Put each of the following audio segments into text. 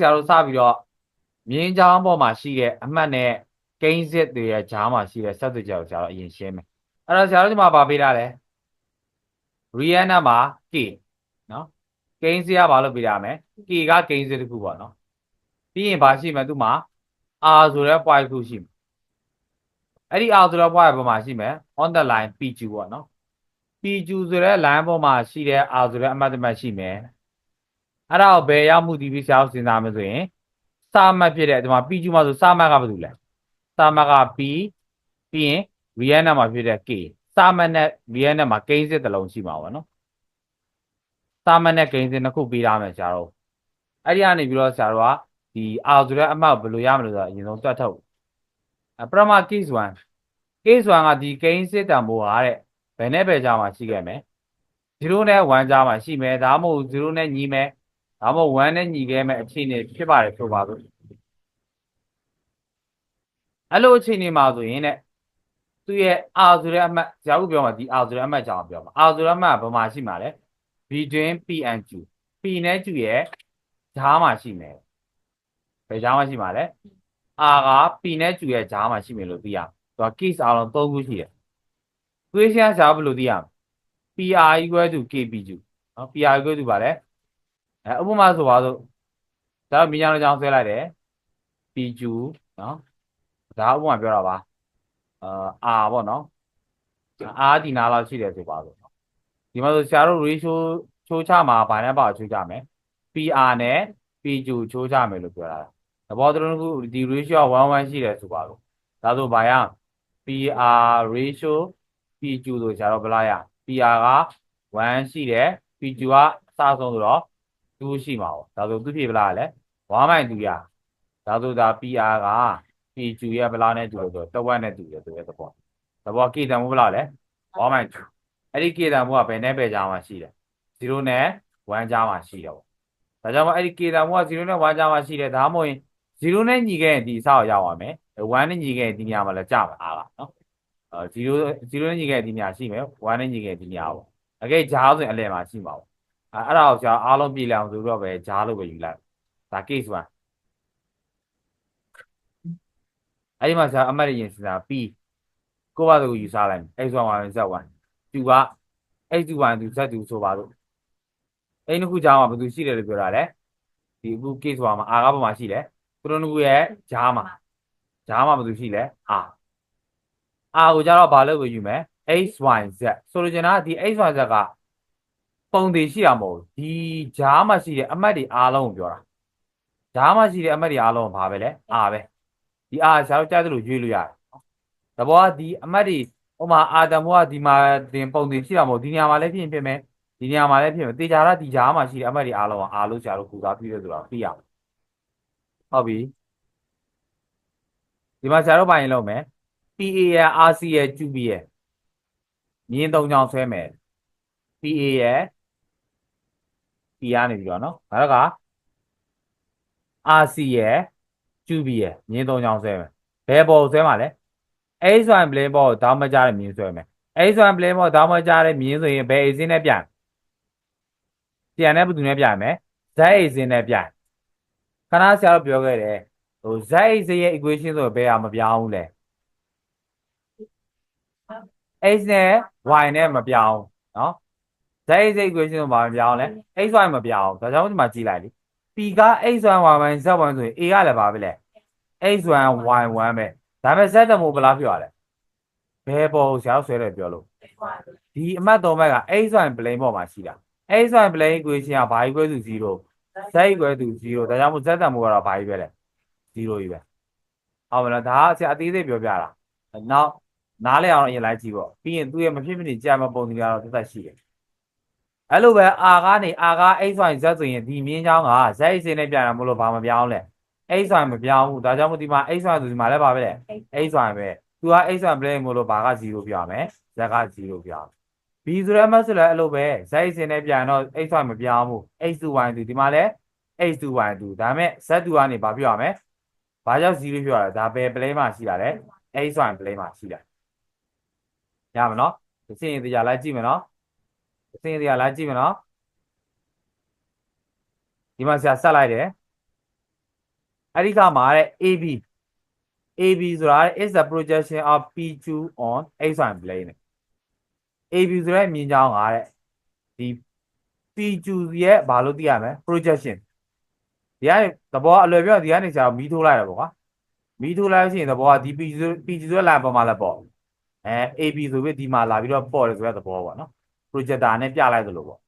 case ဆရာတို့စပြီးတော့မြင်းချောင်းပေါ်မှာရှိတဲ့အမှတ်နဲ့ကိန်းစစ်တွေရဲ့ဂျားမှာရှိတဲ့ဆက်သွယ်ချက်ကိုဆရာတို့အရင်ရှင်းမယ်အဲ့တော့ဆရာတို့ဒီမှာဗာပေးထားလဲ real number k နော်ကိန်းစစ်ကဘာလို့ပေးရမလဲ k ကကိန်းစစ်တစ်ခုပေါ့နော်ပြီးရင်ဘာရှိမလဲသူမှာ r ဆိုတဲ့ point တစ်ခုရှိမယ်အဲ့ဒီ r ဆိုတဲ့ point ပေါ်မှာရှိမယ် on the line pq ပေါ့နော် pq ဆိုတဲ့ line ပေါ်မှာရှိတဲ့ r ဆိုတဲ့အမှတ်တစ်မှတ်ရှိမယ် အဲ့ဒါကိုဘယ်ရောက်မှုတည်ပြီးဆရာတို့စဉ်းစားမယ်ဆိုရင်စာမှတ်ဖြစ်တဲ့ဒီမှာ pq မှာဆိုစာမှတ်ကဘာလို့လဲစာမှတ်က p ပြီးရင် real number ဖြစ်တဲ့ k စာမှတ်နဲ့ real number ကိန်းစစ်တစ်လုံးရှိမှာပေါ့နော်စာမှတ်နဲ့ကိန်းစစ်နှစ်ခုပေးထားမယ်ဆရာတို့အဲ့ဒီကနေပြီးတော့ဆရာတို့ကဒီ r ဆိုတဲ့အမှတ်ကိုဘယ်လိုရမလဲဆိုတော့အရင်ဆုံးတွက်ထုတ်အပရမ case 1 case 1ကဒီကိန်းစစ်တန်ဖိုးဟာတဲ့ဘယ်နဲ့ပဲကြားမှာရှိခဲ့မယ်0နဲ့1ကြားမှာရှိမယ်ဒါမှမဟုတ်0နဲ့ညီမယ် ဒါမှမဟုတ်1နဲ့ညီခဲ့မယ်အခြေအနေဖြစ်ပါတယ်ဆိုပါစို့အဲ့လိုအခြေအနေမှာဆိုရင်တဲ့သူရဲ့ R ဆိုတဲ့အမှတ်ဇာတ်ခုပြောမှာဒီ R ဆိုတဲ့အမှတ်ကြောင်းပြောမှာ R ဆိုတဲ့အမှတ်ကဘယ်မှာရှိမှာလဲ between P and Q P နဲ့ Q ရဲ့ဂျားမှာရှိမယ်ဘယ်ဂျားမှာရှိမှာလဲ R က P နဲ့ Q ရဲ့ဂျားမှာရှိမယ်လို့သိရသူက case အားလုံး၃ခုရှိတယ် equation ရှားဘယ်လိုသိရမလဲ PR equal to KPQ နော် PR equal to ပါလဲ အဲဥပမာဆိုပါစို့ဒါမြင်ရတဲ့ကြောင်းဆွဲလိုက်တယ် PQ နော်ဒါဥပမာပြောတာပါအာ R ပေါ့နော် R ဒီနာလောက်ရှိတယ်ဆိုပါစို့နော်ဒီမှာဆိုဆရာတို့ ratio ချိုးချမှာဘာနဲ့ပါချိုးချမယ် PR နဲ့ PQ ချိုးချမယ်လို့ပြောတာသဘောတူခုဒီ ratio 11ရှိတယ်ဆိုပါစို့ဒါဆိုဘာရ PR ratio PQ ဆိုဆရာတို့ဘယ်လားရ PR က1ရှိတယ် PQ ကအစဆုံးဆိုတော့ 2ရှိမှာပေါ့ဒါဆိုသူဖြေဘလားလဲ1.2ရဒါဆိုဒါ PR က PQ ရဲ့ဘလားနဲ့တူလို့ဆိုတဝက်နဲ့တူတယ်ဆိုတဲ့သဘောသဘော K တန်ဖို့ဘလားလဲ1.2အဲ့ဒီ K တန်ဖို့ကဘယ်နဲ့ပဲကြားမှာရှိတယ်0နဲ့1ကြားမှာရှိတယ်ပေါ့ဒါကြောင့်မို့အဲ့ဒီ K တန်ဖို့က0နဲ့1ကြားမှာရှိတယ်ဒါမှမဟုတ်ရင်0နဲ့ညီခဲ့ရင်ဒီအစကိုရောက်ပါမယ်1နဲ့ညီခဲ့ရင်ဒီနေရာမှာလည်းကြာမှာအားကနော်အဲ0 0နဲ့ညီခဲ့ဒီနေရာရှိမယ်1နဲ့ညီခဲ့ဒီနေရာပေါ့အကဲဂျားဆိုရင်အလယ်မှာရှိမှာပေါ့ အဲအဲ့ဒါကိုကြာအားလုံးပြည်လည်အောင်ဆိုတော့ပဲဂျားလို့ပဲယူလိုက်ဒါ case 1အဲ့ဒီမှာဆရာအမှတ်ရရင်စဉ်းစား P ကိုပါဆိုယူစားလိုက် x1 y1 z1 သူက x2 y2 z2 ဆိုပါလို့အဲ့ဒီခုကြားမှာဘယ်သူရှိတယ်လို့ပြောတာလဲဒီအခု case 1မှာ r ကဘာမှရှိလဲသူတို့နှစ်ခုရဲ့ကြားမှာကြားမှာဘယ်သူရှိလဲ r r ကိုကြတော့ဘာလို့ကိုယူမယ် x y z ဆိုလိုချင်တာကဒီ x y z က ပုံတည်ရှိတာမဟုတ်ဘူးဒီကြားမှာရှိတဲ့အမှတ်တွေအားလုံးကိုပြောတာကြားမှာရှိတဲ့အမှတ်တွေအားလုံးကဘာပဲလဲ r ပဲဒီ r ဆရာတို့ကြားသလိုရွေးလို့ရတယ်တဘောကဒီအမှတ်တွေဟိုမှာအာတမောကဒီမှာတင်ပုံတည်ရှိတာမဟုတ်ဒီနေရာမှာလည်းဖြစ်ရင်ဖြစ်မယ်ဒီနေရာမှာလည်းဖြစ်မယ်တေချာရဒီကြားမှာရှိတဲ့အမှတ်တွေအားလုံးက r လို့ဆရာတို့ကူစားပြီးတယ်ဆိုတော့သိရအောင်ဟုတ်ပြီဒီမှာဆရာတို့ပိုင်းရင်လုပ်မယ် PA ရ RC ရ QB ရမြင်းသုံးချောင်းဆွဲမယ် PA ရ P ရနေပြီးတော့နော်ဒါတော့က RC ရ QB ရမြင်းသုံးချောင်းဆွဲမယ်ဘယ်ပေါ်ဆွဲမှာလဲ H1 plane ပေါ်တောင်းမကြတဲ့မြင်းဆွဲမယ် H1 plane ပေါ်တောင်းမကြတဲ့မြင်းဆိုရင်ဘယ်အစင်းနဲ့ပြန်ပြန်နဲ့ဘယ်သူနဲ့ပြန်မယ် Z အစင်းနဲ့ပြန်ခဏဆရာတို့ပြောခဲ့တယ်ဟို Z အစင်းရဲ့ equation ဆိုဘယ်ဟာမပြောင်းဘူးလဲ x နဲ့ y နဲ့မပြောင်းနော် z x equation ကိုဘာမပြောင်းလဲ x y မပြောင်းဒါကြောင့်ဒီမှာကြည့်လိုက်လေ p က x y y 1 z 1 ဆိုရင် a ကလည်းဘာပဲလဲ x 1 y 1 ပဲဒါပေမဲ့ z တမို့ဘယ်လားပြောရလဲဘယ်ပေါ်ကိုဆရာဆွဲတယ်ပြောလို့ဒီအမှတ်တော်ဘက်က x y plane ပေါ်မှာရှိတာ x y plane equation ကဘာ equal to 0 z equal to 0ဒါကြောင့်မို့ z တမို့ကတော့ဘာကြီးပဲလဲ0ကြီးပဲဟုတ်မလားဒါကဆရာအသေးစိတ်ပြောပြတာနောက်နားလဲအောင်အရင်လိုက်ကြည့်ပေါ့ပြီးရင်သူ့ရဲ့မဖြစ်မနေကြာမပုံစံကတော့သက်သက်ရှိတယ် အဲ့လိုပဲ R ကနေ R က x y z ဆိုရင်ဒီမြင်းချောင်းက z အစင်းနဲ့ပြန်တာမလို့ဘာမပြောင်းလဲ x y မပြောင်းဘူးဒါကြောင့်မို့ဒီမှာ x y ဆိုဒီမှာလည်းပါပဲလေ x y ပဲသူက x y plane မို့လို့ဘာက0ပြောရမယ် z က0ပြောရမယ် b ဆိုရဲမဆိုလည်းအဲ့လိုပဲ z အစင်းနဲ့ပြန်တော့ x y မပြောင်းဘူး x to y တူဒီမှာလည်း x to y တူဒါပေမဲ့ z တူကနေဘာပြောရမလဲဘာကြောင့်0ပြောရလဲဒါပဲ plane မှာရှိတာလေ x y plane မှာရှိတာရမယ်နော်တစ်စင်းတရားလိုက်ကြည့်မယ်နော် တစ်စင်းတရားလိုက်ကြည့်မယ်နော်ဒီမှာဆရာဆက်လိုက်တယ်အဲ့ဒီကမှာတဲ့ AB AB ဆိုတာတဲ့ is the projection of P2 on xy plane AB ဆိုတဲ့မြင်ကြောင်းကတဲ့ဒီ P2 ရဲ့ဘာလို့သိရမလဲ projection ဒီကနေသဘောအလွယ်ပြောဒီကနေကျတော့မီးထိုးလိုက်ရပေါ့ကွာမီးထိုးလိုက်လို့ရှိရင်သဘောကဒီ P2 P2 ဆိုတဲ့ line ပေါ်မှာလည်းပေါ့အဲ AB ဆိုပြီးဒီမှာလာပြီးတော့ပေါ့တယ်ဆိုတဲ့သဘောပေါ့နော် projector နဲ့ပြလိုက်သလိုပေါ့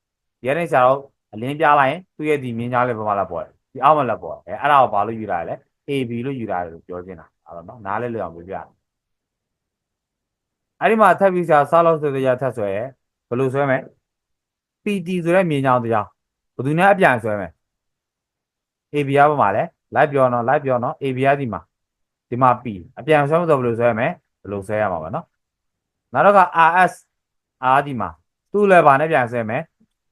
ဒီကနေကျတော့အလင်းပြလိုက်ရင်သူ့ရဲ့ဒီမြင်ကြောင်းလေးပေါ်မှာလည်းပေါ့တယ်ဒီအောက်မှာလည်းပေါ့တယ်အဲအဲ့ဒါကိုဘာလို့ယူတာလဲ AB လို့ယူတာလို့ပြောချင်တာအဲ့တော့နော်နားလဲလွယ်အောင်ပြောပြတယ်အဲ့ဒီမှာထပ်ပြီးဆရာဆောက်လို့ဆိုတဲ့ရထပ်ဆွဲရယ်ဘယ်လိုဆွဲမလဲ PT ဆိုတဲ့မြင်ကြောင်းတရားဘယ်သူနဲ့အပြန်ဆွဲမလဲ AB ရပါမှာလဲလိုက်ပြောတော့လိုက်ပြောတော့ AB ရဒီမှာဒီမှာ P အပြန်ဆွဲမဆိုဘယ်လိုဆွဲမလဲဘယ်လိုဆွဲရမှာပါနော်နောက်တော့က RS R ဒီမှာ သူ့လည်းဗာနဲ့ပြန်ဆွဲမယ်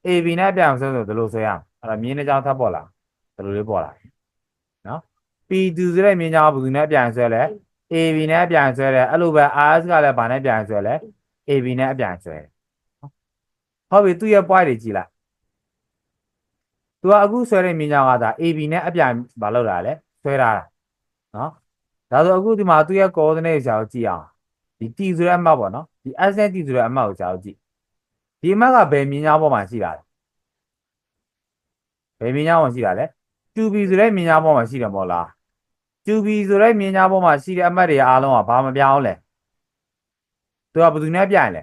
AB နဲ့ပြန်ဆွဲဆိုဘယ်လိုဆွဲရမလဲအဲ့တော့မြင်းတဲ့ကြောင်းထပ်ပေါ်လာဘယ်လိုလေးပေါ်လာနော် P2 ဆိုတဲ့မြင်းကြောင်းဘယ်သူနဲ့ပြန်ဆွဲလဲ AB နဲ့ပြန်ဆွဲတယ်အဲ့လိုပဲ RS ကလည်းဗာနဲ့ပြန်ဆွဲလဲ AB နဲ့အပြန်ဆွဲတယ်ဟုတ်ပြီသူ့ရဲ့ point တွေကြည့်လိုက်သူကအခုဆွဲတဲ့မြင်းကြောင်းကဒါ AB နဲ့အပြန်မလုပ်တာလဲဆွဲထားတာနော်ဒါဆိုအခုဒီမှာသူ့ရဲ့ coordinate ကိုကြည့်အောင်ဒီ T ဆိုတဲ့အမှတ်ပေါ့နော်ဒီ S နဲ့ T ဆိုတဲ့အမှတ်ကိုကြာကြည့် ဒီအမှတ်ကဘယ်မြင်းကြောင်းပေါ်မှာရှိတာလဲဘယ်မြင်းကြောင်းပေါ်ရှိတာလဲ 2B ဆိုတဲ့မြင်းကြောင်းပေါ်မှာရှိတယ်မို့လား 2B ဆိုတဲ့မြင်းကြောင်းပေါ်မှာရှိတဲ့အမှတ်တွေအားလုံးကဘာမပြောင်းလဲသူကဘယ်သူနဲ့ပြရင်လဲ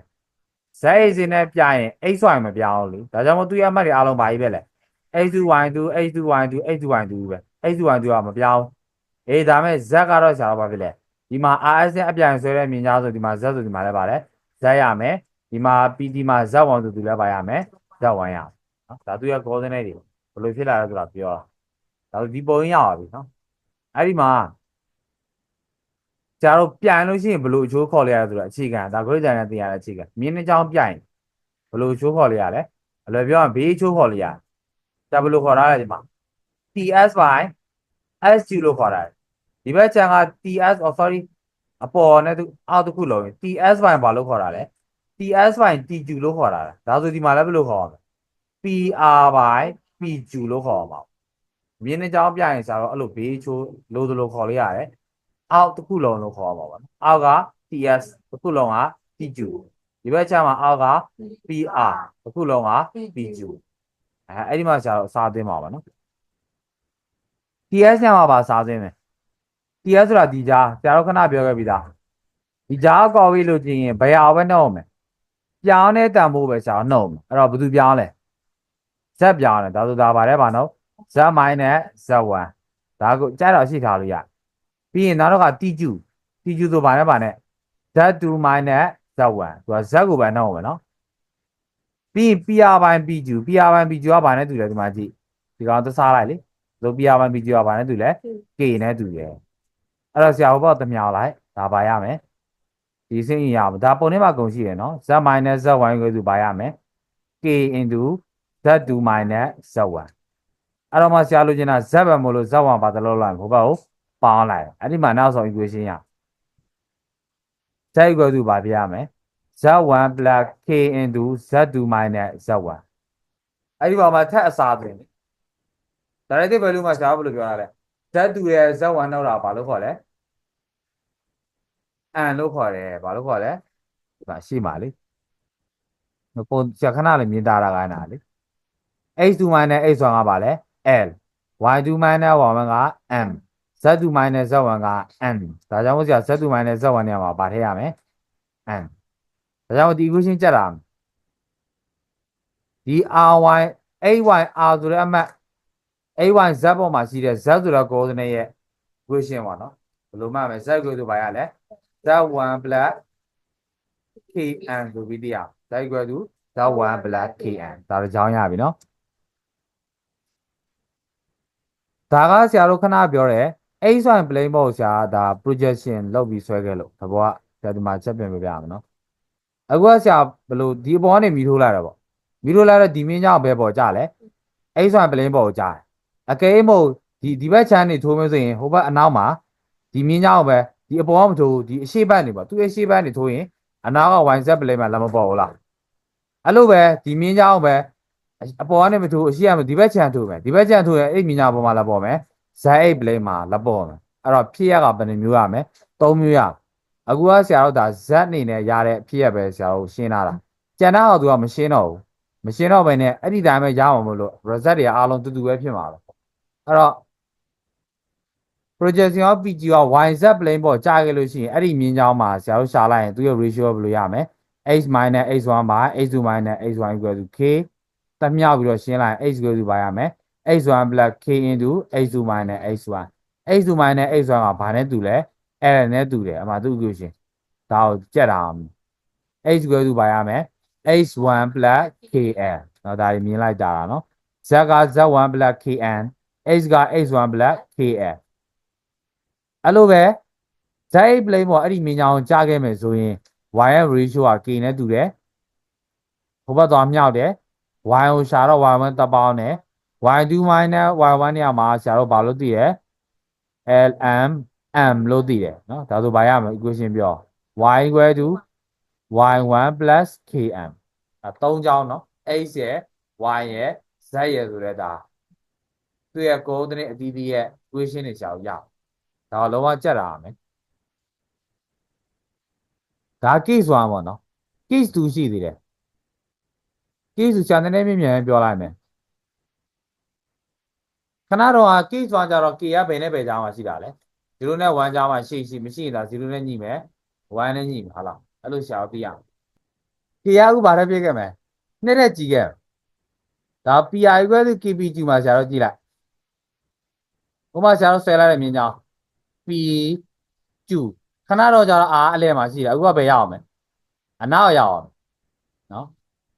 z axis နဲ့ပြရင် xy မပြောင်းဘူးလေဒါကြောင့်မို့သူ့ရဲ့အမှတ်တွေအားလုံးဘာကြီးပဲလဲ x2y2 x2y2 x2y2 ပဲ x2y2 ကမပြောင်းအေးဒါမဲ့ z ကတော့ဆရာတော့ဘာဖြစ်လဲဒီမှာ rs နဲ့အပြန်ဆွဲတဲ့မြင်းကြားဆိုဒီမှာ z ဆိုဒီမှာလည်းပါလဲ z ရမယ် ဒီမှာ pt မှာ z1 ဆိုသူလည်းပါရမယ် z1 ရမယ်နော်ဒါသူ့ရဲ့ coordinate တွေဘယ်လိုဖြစ်လာလဲဆိုတာပြောတာဒါဆိုဒီပုံရင်းရပါပြီနော်အဲ့ဒီမှာကျားတို့ပြန်လို့ရှိရင်ဘယ်လိုအချိုးခေါ်လဲရလဲဆိုတော့အခြေခံဒါကိုကြိုင်နဲ့သိရတဲ့အခြေခံမြင်းနှချောင်းပြရင်ဘယ်လိုအချိုးခေါ်လဲရလဲအလွယ်ပြောရင်ဘေးအချိုးခေါ်လဲရဒါဘယ်လိုခေါ်ရလဲဒီမှာ ts by sq လို့ခေါ်တာဒီဘက်ချန်က ts or sorry အပေါ်နဲ့သူအောက်တစ်ခုလုံး ts by ဘာလို့ခေါ်တာလဲ ts by tq လို့ခေါ်တာဒါဆိုဒီမှာလည်းဘယ်လိုခေါ်ရမလဲ pr by pq လို့ခေါ်ပါမြင်းနှချောင်းပြရင်ဆိုတော့အဲ့လိုဘေးအချိုးလို့သလိုခေါ်လို့ရတယ်အောက်တစ်ခုလုံးလို့ခေါ်ပါပါနော်အောက်က ts တစ်ခုလုံးက pq ဒီဘက်ချမ်းမှာအောက်က PR တစ်ခုလုံးက PQ အဲအဲ့ဒီမှာကျတော့စားသင်းပါပါနော် TS ညမှာပါစားသင်းမယ် TS ဆိုတာဒီကြားဆရာတို့ခဏပြောခဲ့ပြီးသားဒီကြားကော်ပြီးလို့ကျင်ရင်ဘယ်အောင်ပဲနှုတ်မယ် ပြောင်းတဲ့တန်ဖိုးပဲဆရာနှုတ်မယ်အဲ့တော့ဘယ်သူပြောင်းလဲ Z ပြောင်းတယ်ဒါဆိုဒါပါလဲပါနော် Z မိုင်းနဲ့ Z1 ဒါကိုကြားတော့ရှိထားလို့ရပြီးရင်နောက်တော့က TQ TQ ဆိုပါနဲ့ပါနဲ့ Z2 မိုင်းနဲ့ Z1 သူက Z ကိုပဲနှုတ်မယ်နော်ပြီးရင် PR ပိုင်း PQ PR ပိုင်း PQ ကဘာနဲ့တူလဲဒီမှာကြည့်ဒီကောင်သစားလိုက်လေဆို PR ပိုင်း PQ ကဘာနဲ့တူလဲ K နဲ့တူတယ်အဲ့တော့ဆရာဘုဘောတမြောက်လိုက်ဒါပါရမယ် ဒီစင်းရအောင်ဒါပုံထဲမှာကုန်ရှိတယ်နော် Z minus Z1 ကိုသူပါရမယ် K into Z2 minus Z1 အဲ့တော့မှဆရာလိုချင်တာ Z ပဲမလို့ Z1 ပါတလို့လိုက်ဘုဘောကိုပေါင်းလိုက်အဲ့ဒီမှာနောက်ဆုံး equation ရ Z equal to ပါပြရမယ် Z1 plus K into Z2 minus Z1 အဲ့ဒီပေါ်မှာထပ်အစားသွင်းတယ် directive value မှာရှားဘယ်လိုပြောရလဲ Z2 ရဲ့ Z1 နောက်တာဘာလို့ခေါ်လဲ n လို့ခေါ်တယ်ဘာလို့ခေါ်လဲဒီမှာရှိပါလေပုံစခဏလေးမြင်တာတာကနာလေ h2 minus h1 ကဘာလဲ l y2 minus y1 က m z2 minus z1 က n ဒါကြောင့်မို့ဆရာ z2 minus z1 နေရာမှာဗာထည့်ရမယ် n ဒါကြောင့်ဒီ equation ကြက်တာဒီ ry ay r ဆိုတဲ့အမှတ် ay z ပေါ်မှာရှိတဲ့ z ဆိုတဲ့ coordinate ရဲ့ equation ပေါ့နော်ဘယ်လိုမှမလဲ z ကိုဆိုပါရလဲ z1 plus kn ဆိုပြီးတရား z equal to z1 plus kn ဒါတော့ကြောင်းရပြီနော်ဒါကဆရာတို့ခဏပြောတယ် x y plane ပေါ့ဆရာဒါ projection လုပ်ပြီးဆွဲခဲ့လို့သဘောကဆရာဒီမှာချက်ပြင်ပြပြရမယ်နော်အခုကဆရာဘယ်လိုဒီအပေါ်ကနေမီထိုးလာတာပေါ့မီထိုးလာတဲ့ဒီမင်းကြောင့်ဘယ်ပေါ်ကြလဲ x y plane ပေါ်ကိုကြတယ်အကယ်မို့ဒီဒီဘက်ချမ်းနေထိုးမယ်ဆိုရင်ဟိုဘက်အနောက်မှာဒီမင်းကြောင့်ပဲ ဒီအပေါ်ကမထိုးဒီအရှိဘက်နေပေါ့သူအရှိဘက်နေထိုးရင်အနောက်က y z plane မှာလည်းမပေါ်ဘူးလားအဲ့လိုပဲဒီမင်းကြောင့်ပဲအပေါ်ကနေမထိုးအရှိကမဒီဘက်ချမ်းထိုးမယ်ဒီဘက်ချမ်းထိုးရင်အဲ့မင်းကြောင့်ပေါ်မှာလည်းပေါ်မယ် z8 plane မှာလက်ပေါ်မယ်အဲ့တော့ဖြစ်ရကဘယ်နှမျိုးရမလဲ၃မျိုးရအခုကဆရာတို့ဒါ z အနေနဲ့ရတဲ့ဖြစ်ရပဲဆရာတို့ရှင်းလာတာကျန်တဲ့ဟာသူကမရှင်းတော့ဘူးမရှင်းတော့ဘဲနဲ့အဲ့ဒီတိုင်းပဲရအောင်မလို့ result တွေအားလုံးတူတူပဲဖြစ်မှာပဲအဲ့တော့ projection of PG က y z plane ပေါ်ကြာခဲ့လို့ရှိရင်အဲ့ဒီမြင်ကြောင်းမှာဆရာတို့ရှာလိုက်ရင်သူရဲ့ ratio ဘယ်လိုရမလဲ h h1 by h2 h1 k တမျှပြီးတော့ရှင်းလိုက် h ကိုစုပါရမယ် h1 k into h2 h1 h2 h1 ကဘာနဲ့တူလဲအဲ့ဒါနဲ့တူတယ်အမှသူ့ကိုရှင်ဒါကိုကြက်တာ h ကိုစုပါရမယ် h1 kn နော်ဒါတွေမြင်လိုက်ကြတာနော် z က z1 kn h က h1 kn အဲ့လိုပဲ z8 plane ပေါ်အဲ့ဒီမြင်ညာအောင်ကြားခဲ့မယ်ဆိုရင် y ရဲ့ ratio က k နဲ့တူတယ်ဟိုဘက်သွားမြောက်တယ် y ကိုရှာတော့ y1 တက်ပေါင်းတယ် y2 minus y1 နေရာမှာရှာတော့ဘာလို့သိရ lm m လို့သိတယ်เนาะဒါဆိုဘာရမလဲ equation ပြော y equal to y1 plus km အဲသုံးချောင်းเนาะ x ရဲ့ y ရဲ့ z ရဲ့ဆိုတဲ့ဒါသူ့ရဲ့ coordinate အသီးသီးရဲ့ equation တွေရှာလို့ရအောင် ဒါတော့လုံးဝကြက်တာရမယ်ဒါ case 1ပေါ့နော် case 2ရှိသေးတယ် case 2ဆရာနည်းနည်းမြင်မြန်ပြောလိုက်မယ်ခဏတော့ case 1ကြတော့ k ကဘယ်နဲ့ဘယ်ကြားမှာရှိတာလဲ0နဲ့1ကြားမှာရှိရှိမရှိရင်ဒါ0နဲ့ညှိမယ်1နဲ့ညှိမယ်ဟုတ်လားအဲ့လိုဆရာတို့သိရအောင် k ကအခုဘာလဲပြခဲ့မယ်နှစ်နဲ့ကြည့်ခဲ့ဒါ pi equal to kpq မှာဆရာတို့ကြည့်လိုက်ဥပမာဆရာတို့ဆယ်လိုက်တဲ့မြင်ကြောင်း p q ခဏတော့ကြတော့ r အလဲမှာရှိတာအခုကဘယ်ရအောင်မလဲအနောက်ရောက်အောင်နော်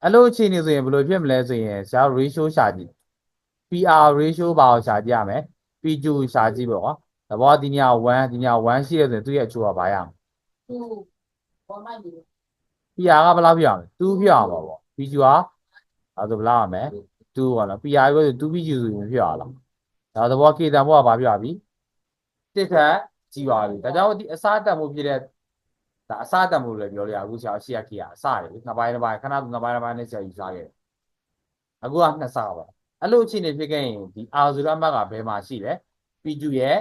အဲ့လိုအခြေအနေဆိုရင်ဘယ်လိုဖြစ်မလဲဆိုရင်ဆရာ ratio ရှာကြည့် PR ratio ဘာကိုရှာကြည့်ရမလဲ PQ ရှာကြည့်ပေါ့ကွာသဘောဒီည1ဒီည1ရှိရဆိုရင်သူ့ရဲ့အချိုးကဘာရအောင်သူဘောမိုက်ဒီ PR ကဘယ်လောက်ဖြစ်အောင်လဲ2ဖြစ်အောင်ပါပေါ့ PQ ကအဲဆိုဘယ်လောက်ရမလဲ2ပေါ့နော် PR ကို 2 PQ ဆိုရင်ဖြစ်အောင်လားဒါသဘော K တန်ဘောကဘာဖြစ်သွားပြီ တစ်ထက်ကြီးပါပြီဒါကြောင့်ဒီအစားတက်မှုဖြစ်တဲ့ဒါအစားတက်မှုလည်းပြောလို့ရအခုဆရာရှေ့က K ကအစားတယ်နှစ်ပိုင်းတစ်ပိုင်းခဏနှစ်ပိုင်းတစ်ပိုင်းနဲ့ဆရာယူစားခဲ့တယ်အခုကနှစ်စားပါအဲ့လိုအခြေအနေဖြစ်ခဲ့ရင်ဒီ R ဆိုတဲ့အမှတ်ကဘယ်မှာရှိလဲ PQ ရဲ့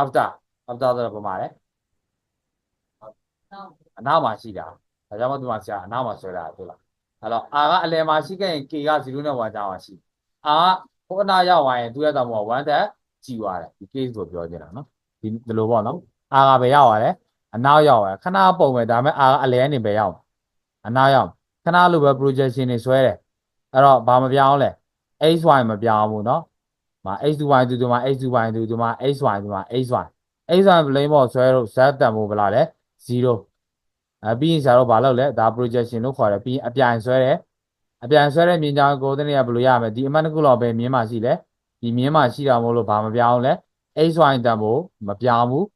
after after ဆိုတော့ဘယ်မှာလဲနောက်အနောက်မှာရှိတာဒါကြောင့်မို့ဒီမှာဆရာအနောက်မှာဆွဲတာဟုတ်လားအဲ့တော့ R ကအလယ်မှာရှိခဲ့ရင် K က0နဲ့1ကြားမှာရှိ R ကဟိုအနာရောက်သွားရင်သူရဲ့တောင်ပေါ်1တက် ကြည်သွားတယ်ဒီ case ကိုပြောနေတာနော်ဒီဒီလိုပေါ့နော်အာကပဲရောက်ရတယ်အနောက်ရောက်ရတယ်ခဏပုံပဲဒါပေမဲ့အာကအလဲနေပဲရောက်အနောက်ရောက်ခဏလိုပဲ projection တွေဆွဲတယ်အဲ့တော့ဘာမပြောင်းလဲ xy မပြောင်းဘူးနော်မာ xy တူတူမာ xy တူတူမာ xy တူမာ xy xy plane ပေါ်ဆွဲလို့ z တန်ဖို့ဘလားလဲ0အဲပြီးရင်ဆရာတို့ဘာလုပ်လဲဒါ projection လို့ခေါ်တယ်ပြီးရင်အပြိုင်ဆွဲတယ်အပြိုင်ဆွဲတဲ့မြင်ကြောင်းကိုယ်တည်းကဘယ်လိုရမလဲဒီအမှတ်တစ်ခုလောက်ပဲမြင်မှရှိလဲ ဒီမြင်မှရှိတာမို့လို့ဘာမပြောင်းလဲ xy တန်ဖို့မပြောင်းဘူး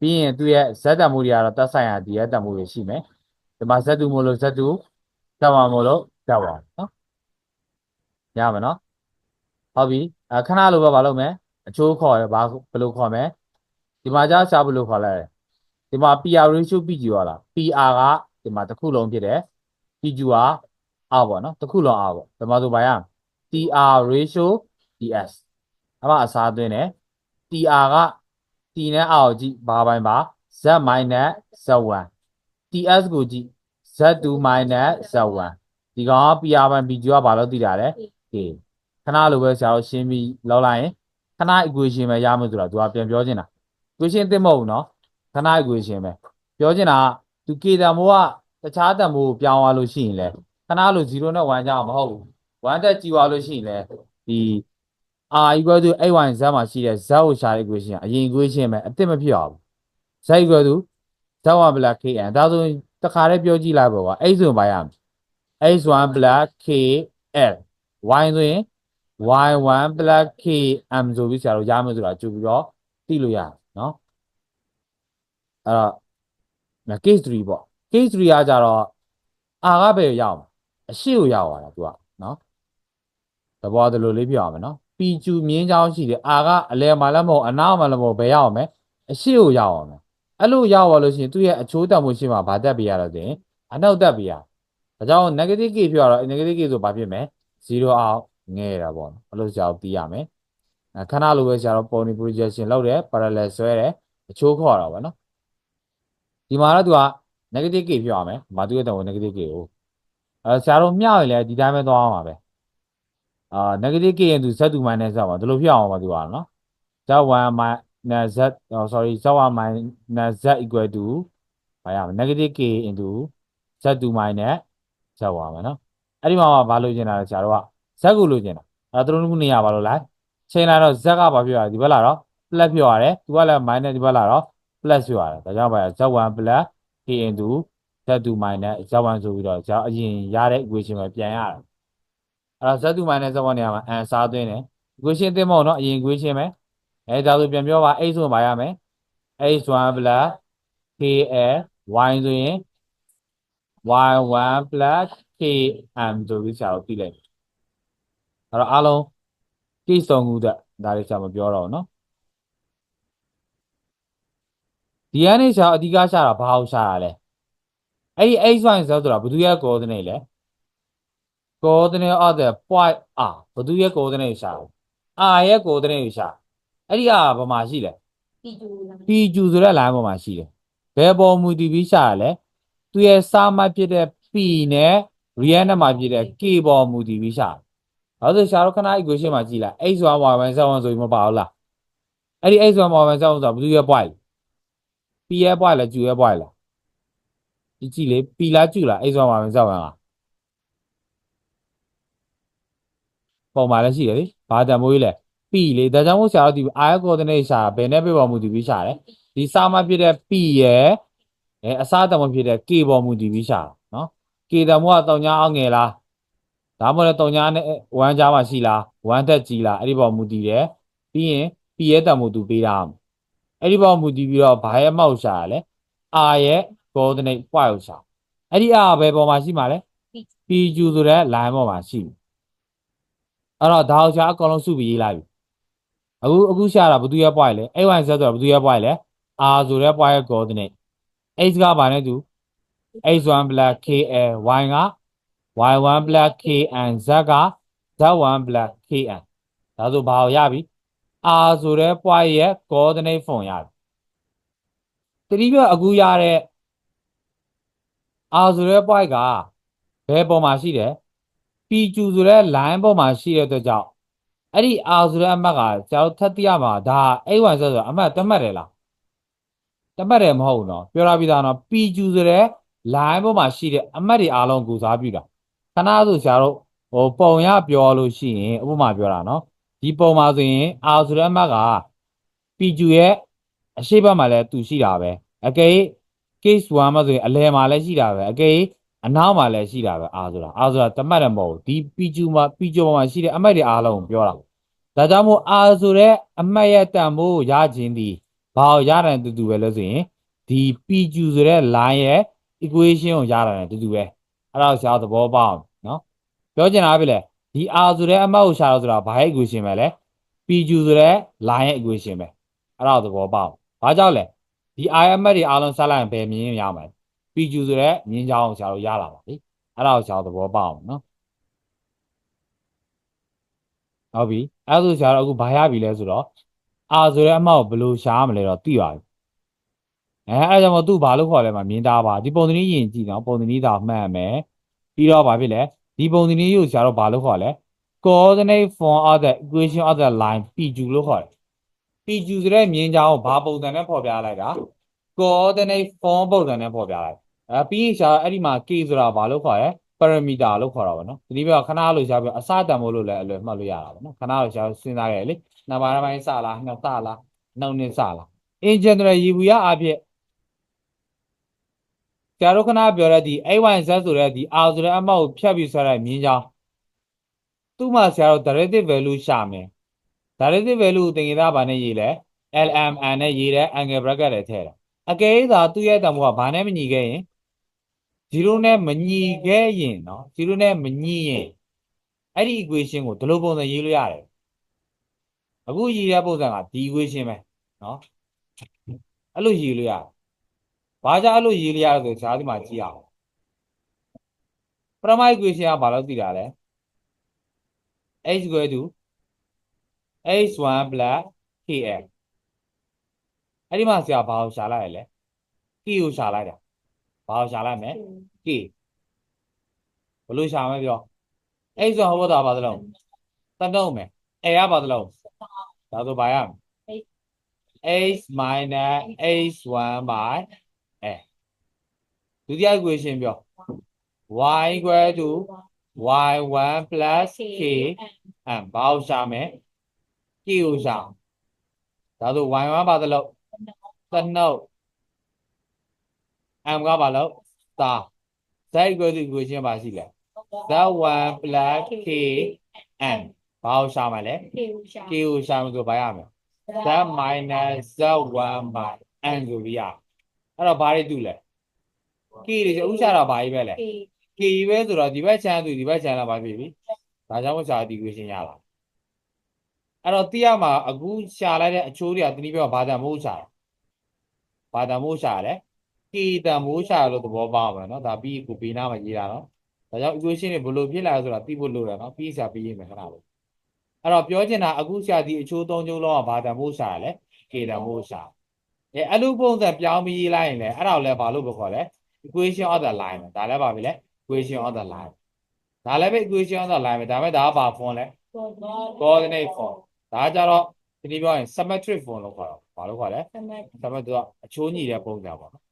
ပြီးရင်သူ့ရဲ့ z တန်ဖို့တွေကတော့သက်ဆိုင်ရာဒီရဲ့တန်ဖို့တွေရှိမယ်ဒီမှာ z2 မို့လို့ z2 တက်ပါမို့လို့တက်ပါနော်ရမယ်နော်ဟုတ်ပြီအခဏလိုပဲမလုပ်မယ်အချိုးခေါ်ရဘာဘယ်လိုခေါ်မလဲဒီမှာကြာရှာဘယ်လိုခေါ်လဲဒီမှာ PR ratio PQ ရလား PR ကဒီမှာတစ်ခုလုံးဖြစ်တယ် PQ က R ပေါ့နော်တစ်ခုလုံး R ပေါ့ဒီမှာဆိုဘာရ TR ratio TS အမအစားသွင်းတယ် TR က T နဲ့ R ကိုကြည့်ဘာပိုင်းပါ Z minus Z1 TS ကိုကြည့် Z2 minus Z1 ဒီကောင်က PR ပိုင်း PQ ကဘာလို့သိတာလဲ K ခဏလိုပဲဆရာတို့ရှင်းပြီးလောက်လိုက်ရင်ခဏ equation ပဲရမယ်ဆိုတာသူကပြန်ပြောချင်တာ equation သိမဟုတ်ဘူးเนาะခဏ equation ပဲပြောချင်တာကသူ K တန်မိုးကတခြားတန်မိုးကိုပြောင်းသွားလို့ရှိရင်လဲခဏလို0နဲ့1ကြောင်းမဟုတ်ဘူး1တက်ကြည့်သွားလို့ရှိရင်လဲဒီ r equal to a1 z မှာရှိတဲ့ z ကိုရှာတဲ့ equation ကအရင် equation ပဲအစ်စ်မဖြစ်အောင် z equal to z1 plus kn ဒါဆိုရင်တခါတည်းပြောကြည့်လိုက်ပါကွာ x ဆိုရင်ဘာရမလဲ x1 plus kl y ဆိုရင် y1 plus km ဆိုပြီးဆရာတို့ရမယ်ဆိုတာကြိုပြီးတော့သိလို့ရတယ်နော်အဲ့တော့ဒါ case 3ပေါ့ case 3ကကြတော့ r ကဘယ်ကိုရောက်မလဲအရှိကိုရောက်သွားတာသူကနော်သဘောတလို့လေးပြောရမယ် နော် PQ မြင်းချောင်းရှိတယ် R ကအလဲမှာလည်းမဟုတ်အနောက်မှာလည်းမဟုတ်ဘယ်ရောက်အောင်မလဲအရှိကိုရောက်အောင်မယ်အဲ့လိုရောက်သွားလို့ရှိရင်သူ့ရဲ့အချိုးတန်မှုရှိမှဘာတက်ပြရတော့တင်အနောက်တက်ပြရဒါကြောင့် negative k ဖြစ်ရတော့ negative k ဆိုဘာဖြစ်မလဲ0အောက်ငဲရတာပေါ့နော်အဲ့လိုကြောက်သိရမယ်အဲခဏလိုပဲဆရာတို့ pony projection လောက်တယ် parallel ဆွဲတယ်အချိုးခေါ်တာပေါ့နော်ဒီမှာတော့သူက negative k ဖြစ်အောင်မယ်မာသူရဲ့တန်ကို negative k ကိုအဲဆရာတို့မျှရင်လည်းဒီတိုင်းပဲသွားအောင်ပါပဲ အာ negative k ရင်သူ z 2 minus z ပါဒီလိုဖြစ်အောင်ပါသူကနော် z1 minus z oh sorry z1 minus z equal to ဘာရမလဲ negative k into z2 minus z1 ပါနော်အဲ့ဒီမှာဘာလို့ကျင်တာလဲဆရာတို့က z ကိုလို့ကျင်တာအဲ့တော့တို့နေရပါလို့လားချိန်လာတော့ z ကဘာဖြစ်ရလဲဒီဘက်လာတော့ plus ဖြစ်ရတယ်သူကလည်း minus ဒီဘက်လာတော့ plus ဖြစ်ရတယ်ဒါကြောင့်ဘာလဲ z1 plus k into z2 minus z1 ဆိုပြီးတော့ကျွန်တော်အရင်ရတဲ့ equation ပဲပြန်ရတယ် အဲ့တော့ z2 minus z1 နေရာမှာ n စားသွင်းတယ် equation သိမဟုတ်နော်အရင် equation ပဲအဲဒါဆိုပြန်ပြောပါ x ဆိုဘာရမလဲ x1 plus kl y ဆိုရင် y1 plus km ဆိုပြီးဆရာတို့သိလိုက်မယ်အဲ့တော့အားလုံးကိစ္စငုတဲ့ဒါလေးဆရာမပြောတော့ဘူးနော်ဒီကနေဆရာအဓိကရှာတာဘာအောင်ရှာတာလဲအဲ့ဒီ x1 ဆိုတာဘယ်သူရဲ့ coordinate လဲ coordinate of the point r ဘယ်သူရဲ့ coordinate ရှာလဲ r ရဲ့ coordinate ရှာအဲ့ဒီ r ဘာမှရှိလဲဒီကျူလာ PQ ဆိုတဲ့ line ပေါ်မှာရှိတယ်ဘယ်ပေါ်မူတည်ပြီးရှာရလဲသူရဲ့စာမဖြစ်တဲ့ P နဲ့ real နဲ့မှာဖြစ်တဲ့ K ပေါ်မူတည်ပြီးရှာတယ်ဒါဆိုရှာတော့ခဏ equation မှာကြည့်လိုက် x1 y1 z1 ဆိုပြီးမပါဘူးလားအဲ့ဒီ x1 y1 z1 ဆိုတာဘယ်သူရဲ့ point လဲ P ရဲ့ point လား Q ရဲ့ point လားဒီကြည့်လေ P လား Q လား x1 y1 z1 လား ပုံမှာလည်းရှိတယ်လေဘာတန်မိုးကြီးလဲ P လေဒါကြောင့်မို့ဆရာတို့ဒီ i coordinate ရှာဘယ်နဲ့ပြပေါ်မူတည်ပြီးရှာတယ်ဒီစာမဖြစ်တဲ့ P ရဲ့အဲအစားတမဖြစ်တဲ့ K ပေါ်မူတည်ပြီးရှာတာနော် K တမိုးကတောင်ညာအောင်ငယ်လားဒါမှမဟုတ်တောင်ညာနဲ့1ကြားမှာရှိလား1တက်ကြီးလားအဲ့ဒီပေါ်မူတည်တယ်ပြီးရင် P ရဲ့တမိုးသူပေးတာအဲ့ဒီပေါ်မူတည်ပြီးတော့ဘာရဲ့အမောက်ရှာရလဲ R ရဲ့ coordinate point ကိုရှာအဲ့ဒီ R ဘယ်ပေါ်မှာရှိမှာလဲ PQ ဆိုတဲ့ line ပေါ်မှာရှိပြီ အဲ့တော့ဒါအောင်ရှာအကောင်လုံးစုပြီးရေးလိုက်ပြီအခုအခုရှာတာဘယ်သူရဲ့ point လဲ A1 Z ဆိုတာဘယ်သူရဲ့ point လဲ R ဆိုတဲ့ point ရဲ့ coordinate x ကဘာနဲ့တူ x1 plus kl y က y1 plus kn z က z1 plus kn ဒါဆိုဘာကိုရပြီ r ဆိုတဲ့ point ရဲ့ coordinate form ရပြီတတိယအခုရတဲ့ r ဆိုတဲ့ point ကဘယ်ပေါ်မှာရှိတယ် PQ ဆိုတဲ့ line ပေါ်မှာရှိတဲ့အတွက်ကြောင့်အဲ့ဒီ R ဆိုတဲ့အမှတ်ကကျွန်တော်ထပ်တိရမှာဒါ A1 ဆိုတော့အမှတ်တတ်မှတ်တယ်လားတတ်မှတ်တယ်မဟုတ်ဘူးနော်ပြောရပြီးသားနော် PQ ဆိုတဲ့ line ပေါ်မှာရှိတဲ့အမှတ်တွေအားလုံးကိုစားပြုတာခဏဆိုဆရာတို့ဟိုပုံရပြောလို့ရှိရင်ဥပမာပြောတာနော်ဒီပုံမှာဆိုရင် R ဆိုတဲ့အမှတ်က PQ ရဲ့အရှိတ်ဘက်မှာလည်းသူရှိတာပဲအကယ် case 1မှာဆိုရင်အလဲမှာလည်းရှိတာပဲအကယ် အနောက်မှာလည်းရှိတာပဲ R ဆိုတာ R ဆိုတာတတ်မှတ်တယ်မဟုတ်ဘူးဒီ PQ မှာ PQ ပေါ်မှာရှိတဲ့အမှတ်တွေအားလုံးကိုပြောတာဒါကြောင့်မို့ R ဆိုတဲ့အမှတ်ရဲ့တန်ဖိုးကိုရခြင်းဒီဘာကိုရတာနဲ့တူတူပဲလို့ဆိုရင်ဒီ PQ ဆိုတဲ့ line ရဲ့ equation ကိုရတာနဲ့တူတူပဲအဲ့ဒါကိုရှားသဘောပေါက်အောင်နော်ပြောချင်တာကပြီလေဒီ R ဆိုတဲ့အမှတ်ကိုရှာတော့ဆိုတာဘာရဲ့ equation ပဲလဲ PQ ဆိုတဲ့ line ရဲ့ equation ပဲအဲ့ဒါကိုသဘောပေါက်အောင်ဘာကြောင့်လဲဒီ I အမှတ်တွေအားလုံးဆက်လိုက်ရင်ဘယ်မြင်ရမှာလဲ PQ ဆိုတဲ့မြင်းချောင်းကိုရှားလို့ရလာပါပြီအဲ့ဒါကိုရှားသဘောပေါက်အောင်နော်ဟုတ်ပြီအဲ့ဒါဆိုရှားတော့အခုဘာရပြီလဲဆိုတော့ R ဆိုတဲ့အမှတ်ကိုဘယ်လိုရှားမလဲတော့သိပါပြီအဲအဲကြောင့်မို့သူဘာလို့ခေါ်လဲမှာမြင်တာပါဒီပုံသဏ္ဍာန်ယင်ကြည့်နော်ပုံသဏ္ဍာန်သာမှတ်မယ်ပြီးတော့ဘာဖြစ်လဲဒီပုံသဏ္ဍာန်ကိုရှားတော့ဘာလို့ခေါ်လဲ coordinate form of the equation of the line PQ လို့ခေါ်တယ် PQ ဆိုတဲ့မြင်ကြောင်းကိုဘာပုံစံနဲ့ဖော်ပြလိုက်တာ coordinate form ပုံစံနဲ့ဖော်ပြလိုက် အဲပြီးရင်ရှားအဲ့ဒီမှာ k ဆိုတာဘာလို့ခေါ်လဲ parameter လို့ခေါ်တာပေါ့နော်ဒီလိုပြခဏလို့ရှားပြအစတန်မို့လို့လည်းအလွယ်မှတ်လို့ရတာပေါ့နော်ခဏလို့ရှားစဉ်းစားရတယ်လေနံပါတ်ပိုင်းစလားနှစ်စလားနောက်နှစ်စလား in general ရေဘူးရအဖြစ်ဆရာတို့ခဏပြောတဲ့ဒီ a1z ဆိုတဲ့ဒီ r ဆိုတဲ့အမောက်ကိုဖြတ်ပြီးဆွဲတဲ့မြင်းချောင်းသူ့မှာဆရာတို့ derivative value ရှာမယ် derivative value ကိုသင်္ကေတဘာနဲ့ရေးလဲ lmn နဲ့ရေးတဲ့ angle bracket တွေထည့်တယ်အကယ်၍သာသူ့ရဲ့တန်ဖိုးကဘာနဲ့မညီခဲ့ရင် 0နဲ့မညီခဲ့ရင်เนาะ0နဲ့မညီရင်အဲ့ဒီ equation ကိုဒီလိုပုံစံရေးလို့ရတယ်အခုရေးတဲ့ပုံစံကဒီ equation ပဲเนาะအဲ့လိုရေးလို့ရတယ်ဘာကြောင့်အဲ့လိုရေးလို့ရလဲဆိုဇာတ်ဒီမှာကြည့်အောင်ပရမ equation ကဘာလို့သိတာလဲ x equal to h1 plus kn အဲ့ဒီမှာဆရာဘာကိုရှာလိုက်ရလဲ k ကိုရှာလိုက်တာ ဘာကိုရှာလိုက်မလဲ k ဘယ်လိုရှာမလဲပြော h ဆိုဟောတာပါသလုံးတတ်တော့မယ် a ရပါသလုံးဒါဆိုဘာရမလဲ h minus h1 by a ဒုတိယ equation ပြော y equal to y1 plus k အမ်ဘာကိုရှာမယ် k ကိုရှာဒါဆို y1 ပါသလုံးသနှုတ် m ကဘာလို့သာ z equal to equation ပါရှိလဲ z1 plus k n ဘာကိုရှာမှာလဲကေဦးရှာ k ကိုရှာမှာဆိုဘာရမလဲ z minus z1 by n ဆိုပြီးရအဲ့တော့ဘာတွေတူလဲ k တွေဥရှာတာဘာကြီးပဲလဲကေ k ပဲဆိုတော့ဒီဘက်ချမ်းသူဒီဘက်ချမ်းလာပါပြီပြီဒါကြောင့်မရှာဒီ equation ရလာအဲ့တော့သိရမှာအခုရှာလိုက်တဲ့အချိုးတွေကတနည်းပြောဘာတန်မိုးရှာတာဘာတန်မိုးရှာလဲ k တန်မိုးရှာလို့သဘောပေါက်မှာနော်ဒါပြီးကိုပေးနာမှာရေးတာနော်ဒါကြောင့် equation တွေဘယ်လိုဖြစ်လာလဲဆိုတာသိဖို့လိုတယ်နော်ပြီးရှာပြီးရေးမယ်ခဏလို့အဲ့တော့ပြောချင်တာအခုရှာဒီအချိုးသုံးချိုးလုံးကဘာတန်မိုးရှာလဲ k တန်မိုးရှာအဲအဲ့လိုပုံစံပြောင်းပြီးရေးလိုက်ရင်လည်းအဲ့ဒါကိုလည်းဘာလို့ပဲခေါ်လဲ equation of the line ပဲဒါလည်းပါပြီလေ equation of the line ဒါလည်းပဲ equation of the line ပဲဒါပေမဲ့ဒါကဘာ form လဲဘောဘော coordinate form ဒါကကြတော့ဒီနေ့ပြောရင် symmetric form လို့ခေါ်တာဘာလို့ခေါ်လဲသမက်ဒါပေမဲ့သူကအချိုးညီတဲ့ပုံစံပေါ့နော်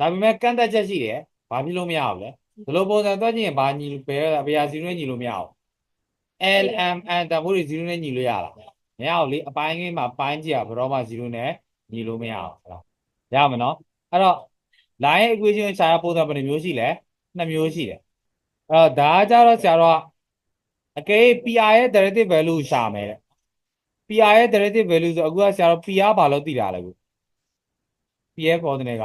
ဒါပေမဲ့ကန့်သက်ချက်ရှိတယ်ဘာဖြစ်လို့မရဘူးလဲဒီလိုပုံစံသွားကြည့်ရင်ဘာညီဘယ်ဘယ်ဟာ0နဲ့ညီလို့မရဘူး L M N တန်ဖိုးတွေ0နဲ့ညီလို့ရလားမရဘူးလေအပိုင်းကင်းမှာပိုင်းကြည့်ရဘယ်တော့မှ0နဲ့ညီလို့မရဘူးဟုတ်လားရမနော်အဲ့တော့ line equation ရှာရပုံစံဘယ်နှမျိုးရှိလဲနှစ်မျိုးရှိတယ်အဲ့တော့ဒါကကြတော့ဆရာတော်ကအကယ် PR ရဲ့ derivative value ရှာမယ်တဲ့ PR ရဲ့ derivative value ဆိုအခုကဆရာတော် PR ဘာလို့သိတာလဲကို PR coordinate က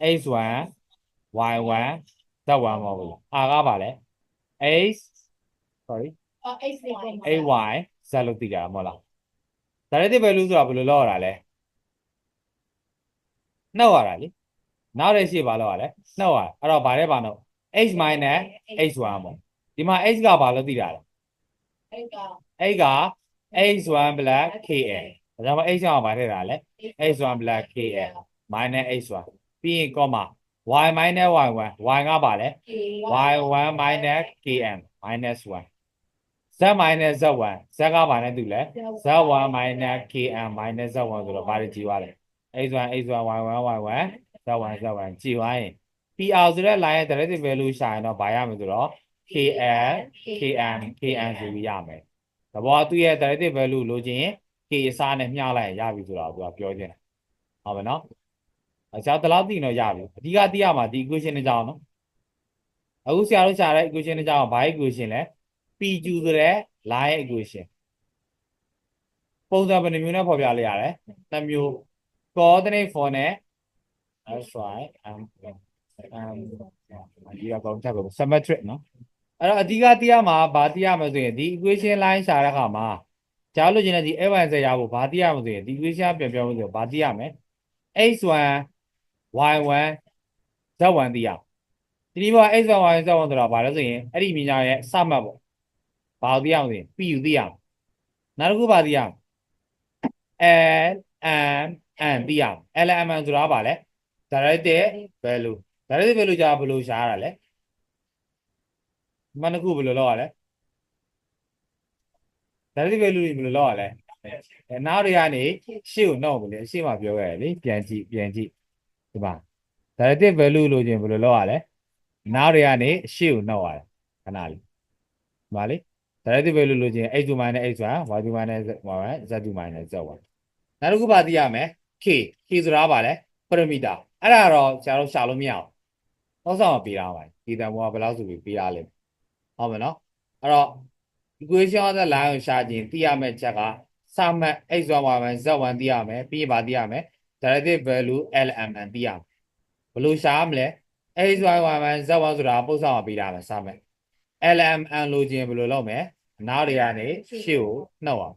x1 y1 z1 မဟုတ်ဘူး။ r ကဘာလဲ x sorry အိတ်စီကို ay z လို့သိကြတာမဟုတ်လား derivative value ဆိုတာဘယ်လိုလောက်ရတာလဲနှုတ်ရတာလေနောက်တဲ့ရှေ့ဘာလောက်ရလဲနှုတ်ရတာအဲ့တော့ဘာလဲဘာနှုတ် x minus x1 ပေါ့ဒီမှာ x ကဘာလို့သိတာလဲအိတ်က x က x1 plus kn ဒါကြောင့်မ x ကဘာထည့်တာလဲ x1 plus kn minus x1 ပြီးရင် comma y minus y1 y ကဘာလဲကေ y1 minus kn minus 1 z minus z1 z ကဘာနဲ့တူလဲ z1 minus kn minus z1 ဆိုတော့ဘာတွေကြည့်သွားလဲ x1 x1 y1 y1 z1 z1 ကြည့်သွားရင် pr ဆိုတဲ့ line ရဲ့ derivative value ရှာရင်တော့ဘာရမလဲဆိုတော့ kn kn kn ဆိုပြီးရမယ်သဘောကသူ့ရဲ့ derivative value လိုချင်ရင် k အစားနဲ့မျှလိုက်ရင်ရပြီဆိုတော့သူကပြောချင်တယ်ဟုတ်မယ်နော် အစားတလောက်သိရင်တော့ရပြီအဓိကသိရမှာဒီ equation နဲ့ကြောင်းနော်အခုဆရာတို့ရှာတဲ့ equation နဲ့ကြောင်းဘာ equation လဲ pq ဆိုတဲ့ line equation ပုံစံဘယ်နှမျိုးနဲ့ဖော်ပြလိုက်ရလဲနှစ်မျိုး coordinate form နဲ့ sy um um ဒီကကောင်းချက်ကို symmetric နော်အဲ့တော့အဓိကသိရမှာဘာသိရမလဲဆိုရင်ဒီ equation line ရှာတဲ့အခါမှာကြားလို့ကျင်တဲ့ဒီ f1 ဆက်ရဖို့ဘာသိရမလဲဆိုရင်ဒီ equation ပြန်ပြောလို့ဆိုဘာသိရမလဲ x1 y1 z1 သိရဒီဒီမှာ x1 y1 z1 ဆိုတာဘာလဲဆိုရင်အဲ့ဒီမြညာရဲ့စမှတ်ပေါ့ဘာသိရမလဲဆိုရင် pu သိရမယ်နောက်တစ်ခုဘာသိရမလဲ l m n သိရမယ် l m n ဆိုတာဘာလဲ directed value directed value ကြာဘယ်လိုရှာရတာလဲမနခုဘယ်လိုလုပ်ရလဲ directed value တွေဘယ်လိုလုပ်ရလဲအဲနောက်တွေကနေရှေ့ကိုနှောက်ပြီလေရှေ့မှာပြောခဲ့တယ်လေပြန်ကြည့်ပြန်ကြည့် ဒီမှာ directed value လို့ချင်းဘယ်လိုလုပ်ရလဲနောက်တွေကနေရှေ့ကိုနှောက်ရတယ်ခဏလေးဒီမှာလေ directed value လို့ချင်း x2 minus x1 y2 minus y1 z2 minus z1 နောက်တစ်ခုပါသိရမယ် k k ဆိုတာကဘာလဲ parameter အဲ့ဒါတော့ဆရာတို့ရှာလို့မရအောင်သောက်ဆောင်မပေးတာပါဒီတန်ဘောကဘယ်လောက်ဆိုပြီးပေးရလဲဟုတ်မယ်နော်အဲ့တော့ equation of the line ကိုရှာခြင်းသိရမယ့်ချက်ကစမှတ် x1 y1 z1 သိရမယ်ပြီးရင်ဗာသိရမယ် derivative value lmn သိရမယ်ဘယ်လိုရှာရမလဲ x1 y1 z1 ဆိုတာပုတ်ဆောင်မပေးတာမယ်စမှတ် lmn လို့ခြင်းဘယ်လိုလုပ်မလဲအနားတွေကနေရှေ့ကိုနှုတ်အောင်